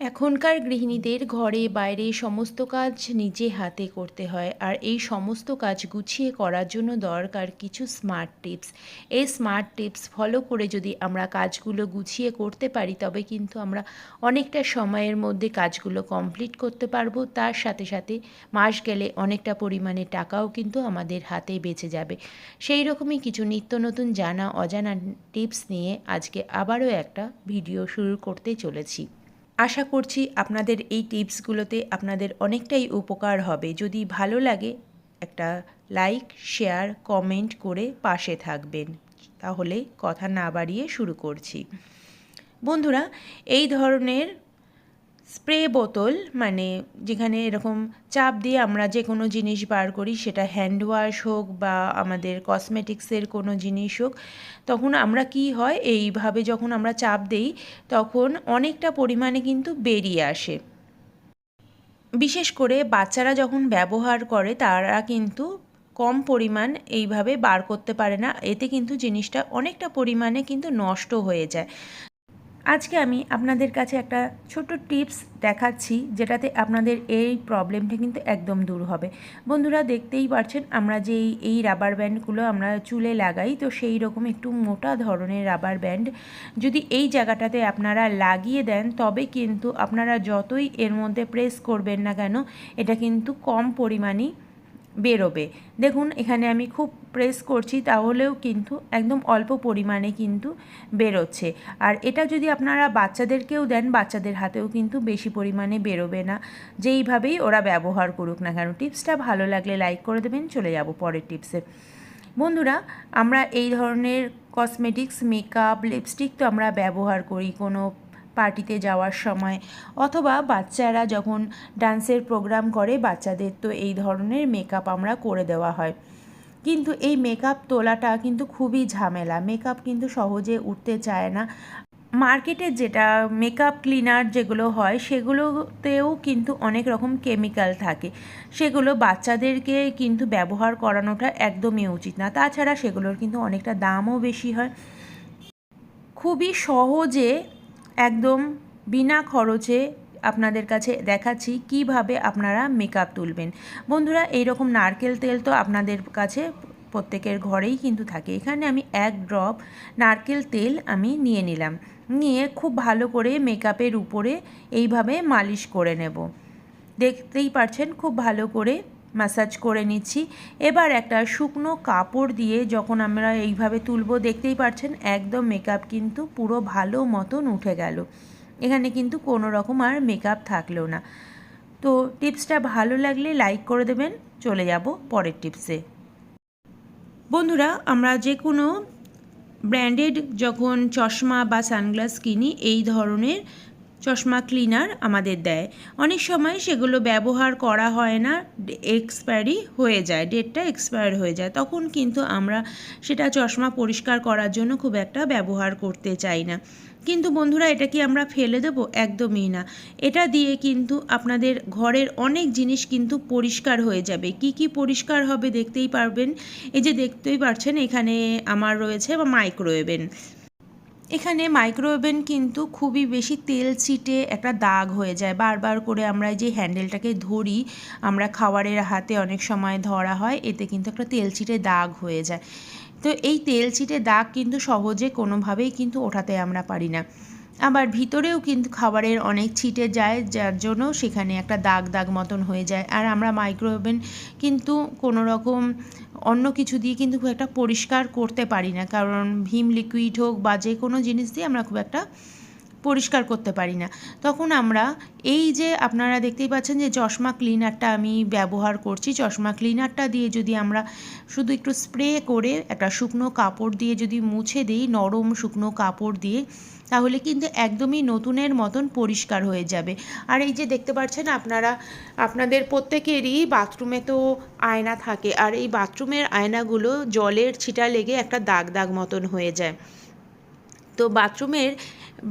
এখনকার গৃহিণীদের ঘরে, বাইরে সমস্ত কাজ নিজে হাতে করতে হয় আর এই সমস্ত কাজ গুছিয়ে করার জন্য দরকার কিছু স্মার্ট টিপস এই স্মার্ট টিপস ফলো করে যদি আমরা কাজগুলো গুছিয়ে করতে পারি, তবে কিন্তু আমরা অনেকটা সময়ের মধ্যে কাজগুলো কমপ্লিট করতে পারব। তার সাথে সাথে মাস গেলে অনেকটা পরিমাণে টাকাও কিন্তু আমাদের হাতে বেঁচে যাবে। সেই রকমই কিছু নিত্য নতুন জানা, অজানা টিপস নিয়ে আজকে আবারও একটা ভিডিও শুরু করতে চলেছি। আশা করছি আপনাদের এই টিপসগুলোতে আপনাদের অনেকটাই উপকার হবে। যদি ভালো লাগে, একটা লাইক, শেয়ার, কমেন্ট করে পাশে থাকবেন। তাহলে কথা না বাড়িয়ে শুরু করছি। বন্ধুরা, এই ধরনের স্প্রে বোতল মানে যেখানে এরকম চাপ দিয়ে আমরা যে কোনো জিনিস বার করি, সেটা হ্যান্ড ওয়াশ হোক বা আমাদের কসমেটিক্সের কোনো জিনিস হোক, তখন আমরা কি হয়, এইভাবে যখন আমরা চাপ দেই, তখন অনেকটা পরিমাণে কিন্তু বেরিয়ে আসে। বিশেষ করে বাচ্চারা যখন ব্যবহার করে, তারা কিন্তু কম পরিমাণ এইভাবে বার করতে পারে না, এতে কিন্তু জিনিসটা অনেকটা পরিমাণে কিন্তু নষ্ট হয়ে যায়। আজকে আমি আপনাদের কাছে একটা ছোট টিপস দেখাচ্ছি, যেটাতে আপনাদের এই প্রবলেমটা কিন্তু একদম দূর হবে। বন্ধুরা, দেখতেই পারছেন, আমরা যে এই রাবার ব্যান্ডগুলো আমরা চুলে লাগাই, তো সেই রকম একটু মোটা ধরনের রাবার ব্যান্ড যদি এই জায়গাটাতে আপনারা লাগিয়ে দেন, তবে কিন্তু আপনারা যতই এর মধ্যে প্রেস করবেন না কেন, এটা কিন্তু কম পরিমাণই বেরোবে। দেখুন, এখানে আমি খুব প্রেস করছি, তাহলেও কিন্তু একদম অল্প পরিমাণে কিন্তু বেরোচ্ছে। আর এটা যদি আপনারা বাচ্চাদেরকেও দেন, বাচ্চাদের হাতেও কিন্তু বেশি পরিমাণে বেরোবে না। যেইভাবেই ওরা ব্যবহার করুক না কেন, টিপসটা ভালো লাগলে লাইক করে দেবেন, চলে যাব পরের টিপসে বন্ধুরা, আমরা এই ধরনের কসমেটিক্স মেকআপ লিপস্টিক তো আমরা ব্যবহার করি কোনো পার্টিতে যাওয়ার সময়। অথবা বাচ্চারা যখন ডান্সের প্রোগ্রাম করে বাচ্চাদের তো এই ধরনের মেকআপ আমরা করে দেওয়া হয়। কিন্তু এই মেকআপ তোলাটা কিন্তু খুবই ঝামেলা। মেকআপ কিন্তু সহজে উঠতে চায় না। মার্কেটে যেটা মেকআপ ক্লিনার যেগুলো হয়, সেগুলোতেও কিন্তু অনেক রকম কেমিক্যাল থাকে। সেগুলো বাচ্চাদেরকে কিন্তু ব্যবহার করানোটা একদমই উচিত না। তাছাড়া সেগুলোর কিন্তু অনেকটা দামও বেশি হয়। খুবই সহজে একদম বিনা খরচে আপনাদের কাছে দেখাচ্ছি কীভাবে আপনারা মেকআপ তুলবেন। বন্ধুরা, এইরকম নারকেল তেল তো আপনাদের কাছে প্রত্যেকের ঘরেই কিন্তু থাকে। এখানে আমি এক ড্রপ নারকেল তেল আমি নিয়ে নিলাম। নিয়ে খুব ভালো করে মেকআপের উপরে এইভাবে মালিশ করে নেব। দেখতেই পারছেন, খুব ভালো করে ম্যাসাজ করে নিচ্ছি। এবার একটা শুকনো কাপড় দিয়ে যখন আমরা এইভাবে তুলবো, দেখতেই পাচ্ছেন একদম মেকআপ কিন্তু পুরো ভালো মতন উঠে গেল। এখানে কিন্তু কোনো রকম আর মেকআপ থাকল না। তো টিপসটা ভালো লাগলে লাইক করে দেবেন। চলে যাব পরের টিপসে। বন্ধুরা, আমরা যে কোনো ব্র্যান্ডেড যখন চশমা বা সানগ্লাস কিনি, এই ধরনের চশমা ক্লিনার আমাদের দেয়। অনেক সময় সেগুলো ব্যবহার করা হয় না, এক্সপায়ারি হয়ে যায়, ডেটটা এক্সপায়ার হয়ে যায়। তখন কিন্তু আমরা সেটা চশমা পরিষ্কার করার জন্য খুব একটা ব্যবহার করতে চাই না। কিন্তু বন্ধুরা, এটা কি আমরা ফেলে দেবো? একদমই না। এটা দিয়ে কিন্তু আপনাদের ঘরের অনেক জিনিস কিন্তু পরিষ্কার হয়ে যাবে। কি কি পরিষ্কার হবে দেখতেই পারবেন। এই যে দেখতেই পারছেন, এখানে আমার রয়েছে বা মাইক্রোওয়েভেন এখানে মাইক্রোওভেন কিন্তু খুবই বেশি তেল ছিটে একটা দাগ হয়ে যায়। বারবার করে আমরা যে হ্যান্ডেলটাকে ধরি, আমরা খাবারের হাতে অনেক সময় ধরা হয়, এতে কিন্তু একটা তেল ছিটে দাগ হয়ে যায়। তো এই তেল ছিটে দাগ কিন্তু সহজে কোনোভাবেই কিন্তু ওঠাতে আমরা পারি না। আবার ভিতরেও কিন্তু খাবারের অনেক ছিটে যায়, যার জন্য সেখানে একটা দাগ দাগ মতন হয়ে যায়। আর আমরা মাইক্রোওভেন কিন্তু কোনো রকম অন্য কিছু দিয়ে কিন্তু খুব একটা পরিষ্কার করতে পারি না। কারণ ভীম লিকুইড হোক বা যে কোনো জিনিস দিয়ে আমরা খুব একটা পরিষ্কার করতে পারি না। তখন আমরা এই যে আপনারা দেখতেই পাচ্ছেন যে চশমা ক্লিনারটা আমি ব্যবহার করছি। চশমা ক্লিনারটা দিয়ে যদি আমরা শুধু একটু স্প্রে করে একটা শুকনো কাপড় দিয়ে যদি মুছে দিই, নরম শুকনো কাপড় দিয়ে তাহলে কিন্তু একদমই নতুনের মতন পরিষ্কার হয়ে যাবে। আর এই যে দেখতে পাচ্ছেন আপনারা, আপনাদের প্রত্যেকেরই বাথরুমে তো আয়না থাকে, আর এই বাথরুমের আয়নাগুলো জলের ছিটা লেগে একটা দাগ দাগ মতন হয়ে যায়। তো বাথরুমের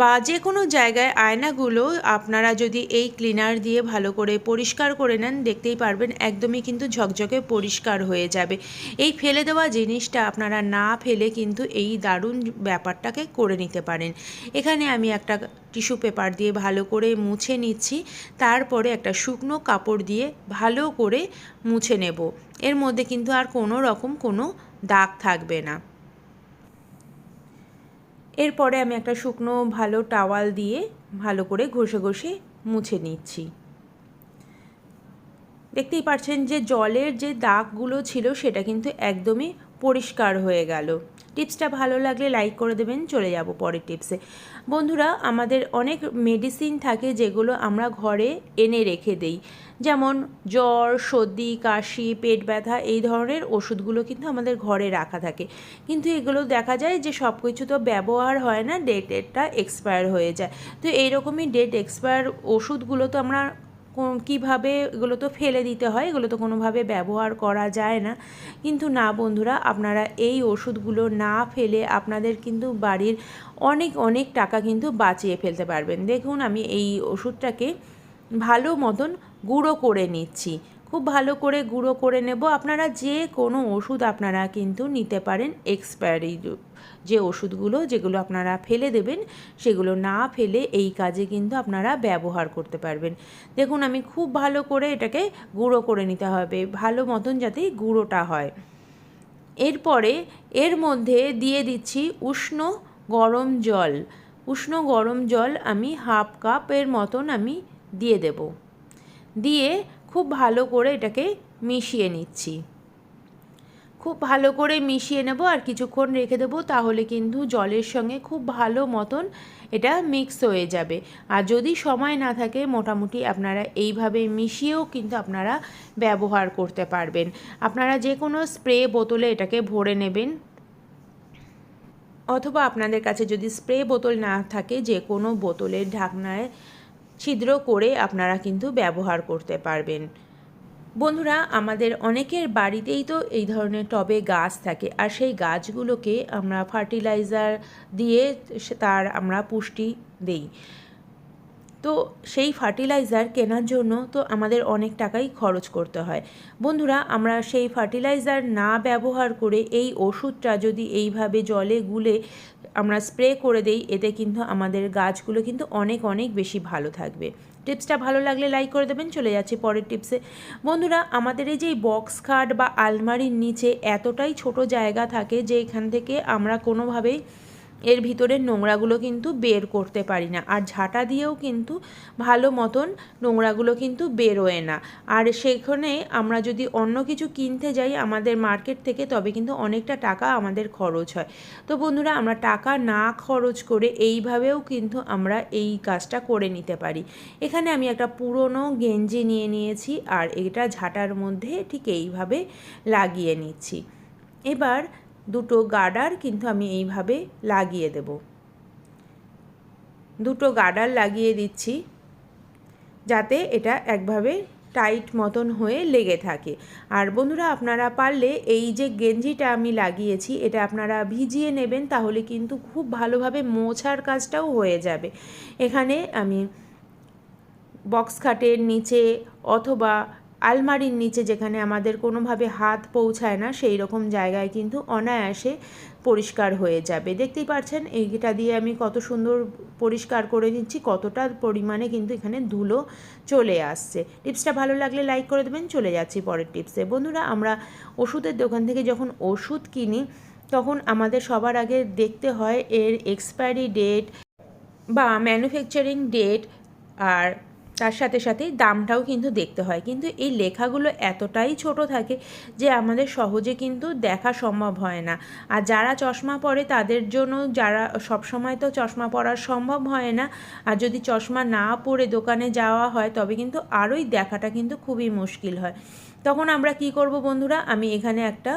বা যে কোনো জায়গায় আয়নাগুলো আপনারা যদি এই ক্লিনার দিয়ে ভালো করে পরিষ্কার করে নেন, দেখতেই পারবেন একদমই কিন্তু ঝকঝকে পরিষ্কার হয়ে যাবে। এই ফেলে দেওয়া জিনিসটা আপনারা না ফেলে কিন্তু এই দারুণ ব্যাপারটাকে করে নিতে পারেন। এখানে আমি একটা টিস্যু পেপার দিয়ে ভালো করে মুছে নিচ্ছি, তারপরে একটা শুকনো কাপড় দিয়ে ভালো করে মুছে নেব। এর মধ্যে কিন্তু আর কোনো রকম কোনো দাগ থাকবে না। এরপরে আমি একটা শুকনো ভালো টাওয়াল দিয়ে ভালো করে ঘষে ঘষে মুছে নিচ্ছি। দেখতেই পাচ্ছেন যে জলের যে দাগগুলো ছিল সেটা কিন্তু একদমই পরিষ্কার হয়ে গেল। টিপসটা ভালো লাগলে লাইক করে দেবেন, চলে যাব পরের টিপসে। বন্ধুরা, আমাদের অনেক মেডিসিন থাকে যেগুলো আমরা ঘরে এনে রেখে দেই। যেমন জ্বর, সর্দি, কাশি, পেট ব্যথা, এই ধরনের ওষুধগুলো কিন্তু আমাদের ঘরে রাখা থাকে। কিন্তু এগুলো দেখা যায় যে সব কিছু তো ব্যবহার হয় না ডেট ডেটটা এক্সপায়ার হয়ে যায়। তো এইরকমই ডেট এক্সপায়ার ওষুধগুলো তো আমরা কীভাবে এগুলো তো ফেলে দিতে হয়, এগুলো তো কোনোভাবে ব্যবহার করা যায় না। কিন্তু না বন্ধুরা, আপনারা এই ওষুধগুলো না ফেলে আপনাদের কিন্তু বাড়ির অনেক অনেক টাকা কিন্তু বাঁচিয়ে ফেলতে পারবেন। দেখুন, আমি এই ওষুধটাকে ভালো মতন গুঁড়ো করে নিচ্ছি। খুব ভালো করে গুঁড়ো করে নেব। আপনারা যে কোনো ওষুধ আপনারা কিন্তু নিতে পারেন এক্সপায়ারি যে ওষুধগুলো যেগুলো আপনারা ফেলে দেবেন, সেগুলো না ফেলে এই কাজে কিন্তু আপনারা ব্যবহার করতে পারবেন। দেখুন, আমি খুব ভালো করে এটাকে গুঁড়ো করে নিতে হবে, ভালো মতন যাতে গুঁড়োটা হয়। এরপরে এর মধ্যে দিয়ে দিচ্ছি উষ্ণ গরম জল। উষ্ণ গরম জল আমি হাফ কাপের মতন আমি দিয়ে দেব। দিয়ে খুব ভালো করে এটাকে মিশিয়ে নিচ্ছি। খুব ভালো করে মিশিয়ে নেব আর কিছুক্ষণ রেখে দেবো তাহলে কিন্তু জলের সঙ্গে খুব ভালো মতন এটা মিক্স হয়ে যাবে। আর যদি সময় না থাকে মোটামুটি আপনারা এইভাবে মিশিয়েও কিন্তু আপনারা ব্যবহার করতে পারবেন। আপনারা যে কোনো স্প্রে বোতলে এটাকে ভরে নেবেন। অথবা আপনাদের কাছে যদি স্প্রে বোতল না থাকে যে কোনো বোতলের ঢাকনায় ছিদ্র করে আপনারা কিন্তু ব্যবহার করতে পারবেন। বন্ধুরা, আমাদের অনেকের বাড়িতেই তো এই ধরনের টবে গাছ থাকে, আর সেই গাছগুলোকে আমরা ফার্টিলাইজার দিয়ে তার আমরা পুষ্টি দেই। তো সেই ফার্টিলাইজার কেনার জন্য তো আমাদের অনেক টাকাই খরচ করতে হয়। বন্ধুরা, আমরা সেই ফার্টিলাইজার না ব্যবহার করে এই ওষুধটা যদি এইভাবে জলে গুলে আমরা স্প্রে করে দেই, এতে কিন্তু আমাদের গাছগুলো কিন্তু অনেক অনেক বেশি ভালো থাকবে। টিপসটা ভালো লাগলে লাইক করে দেবেন। চলে যাচ্ছি পরের টিপসে। বন্ধুরা, আমাদের এই যে বক্স খাট বা আলমারির নিচে এতটাই ছোট জায়গা থাকে যে এখান থেকে আমরা কোনোভাবেই এর ভিতরের নোংরাগুলো কিন্তু বের করতে পারি না। আর ঝাঁটা দিয়েও কিন্তু ভালো মতন নোংরাগুলো কিন্তু বেরোয় না। আর সেখানে আমরা যদি অন্য কিছু কিনতে যাই আমাদের মার্কেট থেকে, তবে কিন্তু অনেকটা টাকা আমাদের খরচ হয়। তো বন্ধুরা, আমরা টাকা না খরচ করে এইভাবেও কিন্তু আমরা এই কাজটা করে নিতে পারি। এখানে আমি একটা পুরনো গেঞ্জি নিয়ে নিয়েছি, আর এটা ঝাঁটার মধ্যে ঠিক এইভাবে লাগিয়ে নিচ্ছি। এবার দুটো গার্ডার কিন্তু আমি এইভাবে লাগিয়ে দেব। দুটো গার্ডার লাগিয়ে দিচ্ছি যাতে এটা একভাবে টাইট মতন হয়ে লেগে থাকে। আর বন্ধুরা, আপনারা পারলে এই যে গেঞ্জিটা আমি লাগিয়েছি, এটা আপনারা ভিজিয়ে নেবেন, তাহলে কিন্তু খুব ভালোভাবে মোছার কাজটাও হয়ে যাবে। এখানে আমি বক্স খাটের নিচে অথবা আলমারির নিচে যেখানে আমাদের কোনোভাবে হাত পৌঁছায় না, সেই রকম জায়গায় কিন্তু অনায়াসে পরিষ্কার হয়ে যাবে। দেখতেই পাচ্ছেন এইটা দিয়ে আমি কত সুন্দর পরিষ্কার করে নিচ্ছি, কতটা পরিমাণে কিন্তু এখানে ধুলো চলে আসছে। টিপসটা ভালো লাগলে লাইক করে দেবেন, চলে যাচ্ছি পরের টিপসে। বন্ধুরা, আমরা ওষুধের দোকান থেকে যখন ওষুধ কিনি, তখন আমাদের সবার আগে দেখতে হয় এর এক্সপায়ারি ডেট বা ম্যানুফ্যাকচারিং ডেট আর তার সাথে সাথেই দামটাও কিন্তু দেখতে হয়। কিন্তু এই লেখাগুলো এতটাই ছোট থাকে যে আমাদের সহজে কিন্তু দেখা সম্ভব হয় না। আর যারা চশমা পরে তাদের জন্য যারা সবসময় তো চশমা পরা সম্ভব হয় না, আর যদি চশমা না পরে দোকানে যাওয়া হয় তবে কিন্তু আরোই দেখাটা কিন্তু খুবই মুশকিল হয়। তখন আমরা কি করব বন্ধুরা? আমি এখানে একটা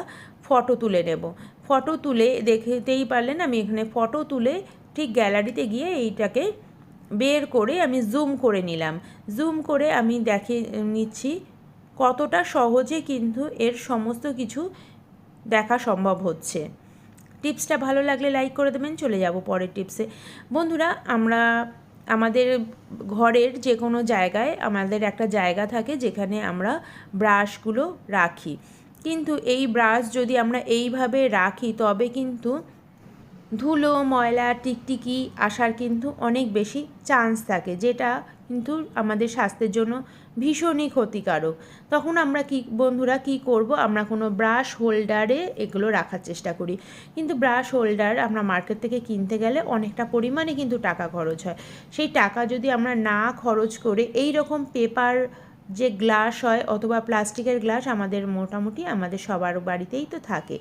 ফটো তুলে নেব। ফটো তুলে দেখতেই পারলেন আমি এখানে ফটো তুলে ঠিক গ্যালারিতে গিয়ে এইটাকে বের করে আমি জুম করে নিলাম। জুম করে আমি দেখে নিচ্ছি কতটা সহজে কিন্তু এর সমস্ত কিছু দেখা সম্ভব হচ্ছে। টিপসটা ভালো লাগলে লাইক করে দেবেন, চলে যাব পরের টিপসে বন্ধুরা, আমরা আমাদের ঘরের যে কোনো জায়গায় আমাদের একটা জায়গা থাকে যেখানে আমরা ব্রাশগুলো রাখি। কিন্তু এই ব্রাশ যদি আমরা এইভাবে রাখি, তবে কিন্তু ধুলো, ময়লা, টিকটিকি আসার কিন্তু অনেক বেশি চান্স থাকে, যেটা কিন্তু আমাদের স্বাস্থ্যের জন্য ভীষণই ক্ষতিকারক। তখন আমরা কি, বন্ধুরা কি করব? আমরা কোনো ব্রাশ হোল্ডারে এগুলো রাখার চেষ্টা করি। কিন্তু ব্রাশ হোল্ডার আমরা মার্কেট থেকে কিনতে গেলে অনেকটা পরিমাণে কিন্তু টাকা খরচ হয়। সেই টাকা যদি আমরা না খরচ করে এই রকম পেপার যে গ্লাস হয় অথবা প্লাস্টিকের গ্লাস আমাদের মোটামুটি আমাদের সবার বাড়িতেই তো থাকে।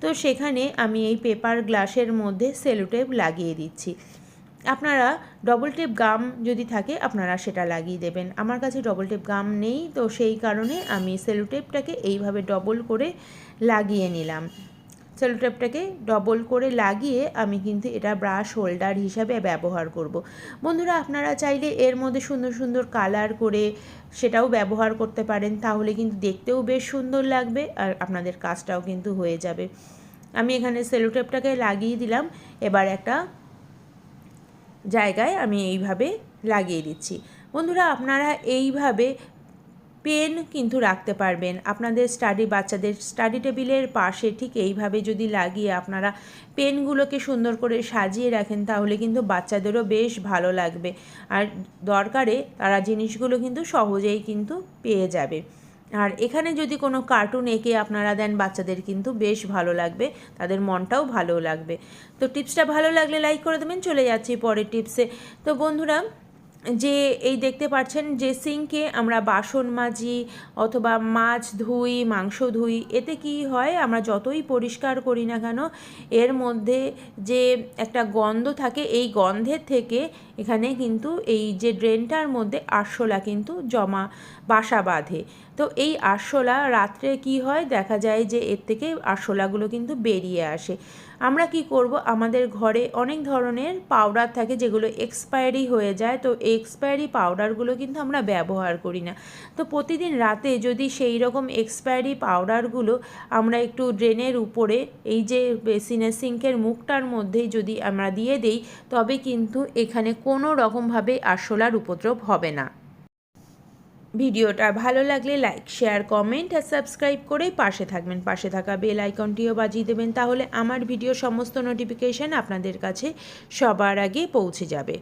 তো সেখানে আমি এই পেপার গ্লাসের মধ্যে সেলোটেপ লাগিয়ে দিচ্ছি। আপনারা ডবল টেপ গাম যদি থাকে আপনারা সেটা লাগিয়ে দেবেন। আমার কাছে ডবল টেপ গাম নেই, তো সেই কারণে আমি সেলোটেপটাকে এইভাবে ডবল করে লাগিয়ে নিলাম। সেলোটেপটাকে ডবল করে লাগিয়ে আমি কিন্তু এটা ব্রাশ হোল্ডার হিসাবে ব্যবহার করব। বন্ধুরা, আপনারা চাইলে এর মধ্যে সুন্দর সুন্দর কালার করে সেটাও ব্যবহার করতে পারেন, তাহলে কিন্তু দেখতেও বেশ সুন্দর লাগবে আর আপনাদের কাজটাও কিন্তু হয়ে যাবে আমি এখানে সেলোটেপটাকে লাগিয়ে দিলাম, এবার একটা জায়গায় আমি এইভাবে লাগিয়ে দিচ্ছি বন্ধুরা, আপনারা এইভাবে পেন কিন্তু রাখতে পারবেন। আপনাদের স্টাডি বাচ্চাদের স্টাডি টেবিলের পাশে ঠিক এইভাবে যদি লাগিয়ে আপনারা পেনগুলোকে সুন্দর করে সাজিয়ে রাখেন, তাহলে কিন্তু বাচ্চাদেরও বেশ ভালো লাগবে। আর দরকারে তারা জিনিসগুলো কিন্তু সহজেই কিন্তু পেয়ে যাবে। আর এখানে যদি কোনো কার্টুন এঁকে আপনারা দেন, বাচ্চাদের কিন্তু বেশ ভালো লাগবে, তাদের মনটাও ভালো লাগবে। তো টিপসটা ভালো লাগলে লাইক করে দেবেন। চলে যাচ্ছি পরের টিপসে। তো বন্ধুরা যে এই দেখতে পাচ্ছেন যে সিঙ্কে আমরা বাসন মাজি অথবা মাছ ধুই, মাংস ধুই, এতে কি হয় আমরা যতই পরিষ্কার করি না কেন, এর মধ্যে যে একটা গন্ধ থাকে, এই গন্ধের থেকে এখানে কিন্তু এই যে ড্রেনটার মধ্যে আরশোলা কিন্তু জমা, বাসা বাঁধে। তো এই আরশোলা রাত্রে কি হয়? দেখা যায় যে এর থেকে আরশোলাগুলো কিন্তু বেরিয়ে আসে। আমরা কি করব? আমাদের ঘরে অনেক ধরনের পাউডার থাকে যেগুলো এক্সপায়ারি হয়ে যায়। তো এক্সপায়ারি পাউডারগুলো কিন্তু আমরা ব্যবহার করি না। তো প্রতিদিন রাতে যদি সেই রকম এক্সপায়ারি পাউডারগুলো আমরা একটু ড্রেনের উপরে, এই যে বেসিনের সিঙ্কের মুখটার মধ্যেই যদি আমরা দিয়ে দেই, তবে কিন্তু এখানে কোনো রকমভাবে আরশোলার উপদ্রব হবে না। ভিডিওটা ভালো লাগলে লাইক, শেয়ার, কমেন্ট আর সাবস্ক্রাইব করে পাশে থাকবেন। পাশে থাকা বেল আইকনটিও বাজিয়ে দেবেন তাহলে আমার ভিডিও সমস্ত নোটিফিকেশান আপনাদের কাছে সবার আগে পৌঁছে যাবে।